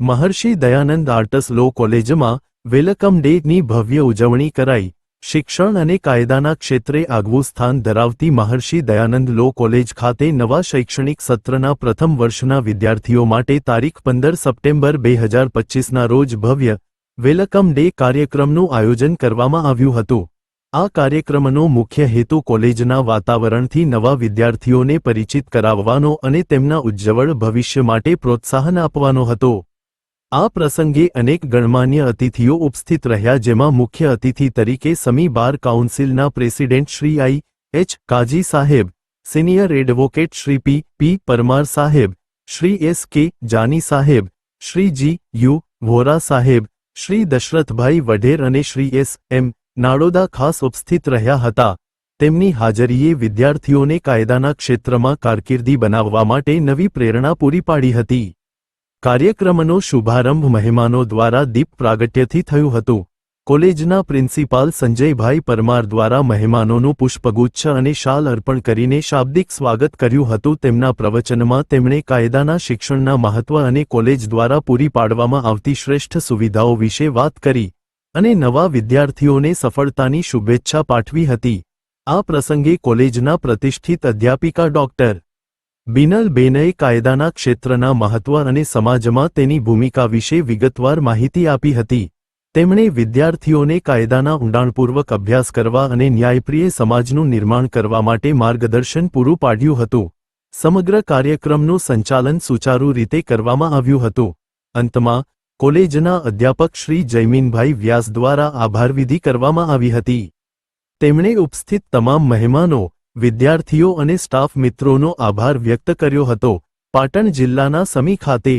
મહર્ષિ Dayanand arts લો કોલેજમાં welcome ડેની ભવ્ય ઉજવણી કરાઈ. શિક્ષણ અને કાયદાના ક્ષેત્રે આગવું સ્થાન ધરાવતી મહર્ષિ દયાનંદ લો કોલેજ ખાતે નવા શૈક્ષણિક સત્રના પ્રથમ વર્ષના વિદ્યાર્થીઓ માટે તારીખ પંદર સપ્ટેમ્બર બે હજાર પચ્ચીસના રોજ ભવ્ય વેલકમ ડે કાર્યક્રમનું આયોજન કરવામાં આવ્યું હતું. આ કાર્યક્રમનો મુખ્ય હેતુ કોલેજના વાતાવરણથી નવા વિદ્યાર્થીઓને પરિચિત કરાવવાનો અને તેમના ઉજ્જવળ ભવિષ્ય માટે પ્રોત્સાહન આપવાનો હતો. આ પ્રસંગે અનેક ગણમાન્ય અતિથિઓ ઉપસ્થિત રહ્યા જેમાં મુખ્ય અતિથિ તરીકે Sami bar કાઉન્સિલના president Shri I H Kazi સાહેબ, senior advocate Shri P P Parmar સાહેબ, શ્રી એસ કે જાની સાહેબ, શ્રી જી યુ વોરા સાહેબ, શ્રી દશરથભાઈ વઢેર અને શ્રી એસ એમ નાડોદા ખાસ ઉપસ્થિત રહ્યા હતા. તેમની હાજરીએ વિદ્યાર્થીઓને કાયદાના ક્ષેત્રમાં કારકિર્દી બનાવવા માટે નવી પ્રેરણા પૂરી પાડી હતી. કાર્યક્રમનો શુભારંભ મહેમાનો દ્વારા દીપ પ્રાગટ્યથી થયું હતું. કોલેજના પ્રિન્સિપાલ સંજયભાઈ પરમાર દ્વારા મહેમાનોનું પુષ્પગુચ્છ અને શાલ અર્પણ કરીને શાબ્દિક સ્વાગત કર્યું હતું. તેમના પ્રવચનમાં તેમણે કાયદાના શિક્ષણના મહત્વ અને કોલેજ દ્વારા પૂરી પાડવામાં આવતી શ્રેષ્ઠ સુવિધાઓ વિશે વાત કરી અને નવા વિદ્યાર્થીઓને સફળતાની શુભેચ્છા પાઠવી હતી. આ પ્રસંગે કોલેજના પ્રતિષ્ઠિત અધ્યાપિકા ડોક્ટર બિનલ બેનએ કાયદાના ક્ષેત્રના મહત્વ અને સમાજમાં તેની ભૂમિકા વિશે વિગતવાર માહિતી આપી હતી. તેમણે વિદ્યાર્થીઓને કાયદાના ઊંડાણપૂર્વક અભ્યાસ કરવા અને ન્યાયપ્રિય સમાજનું નિર્માણ કરવા માટે માર્ગદર્શન પૂરું પાડ્યું હતું. સમગ્ર કાર્યક્રમનું સંચાલન સુચારુ રીતે કરવામાં આવ્યું હતું. અંતમાં, કોલેજના અધ્યાપક શ્રી જયમીનભાઈ વ્યાસ દ્વારા આભારવિધિ કરવામાં આવી હતી. તેમણે ઉપસ્થિત તમામ મહેમાનો વિદ્યાર્થીઓ અને સ્ટાફ મિત્રોનો આભાર વ્યક્ત કર્યો હતો. પાટણ જિલ્લાના સમી ખાતે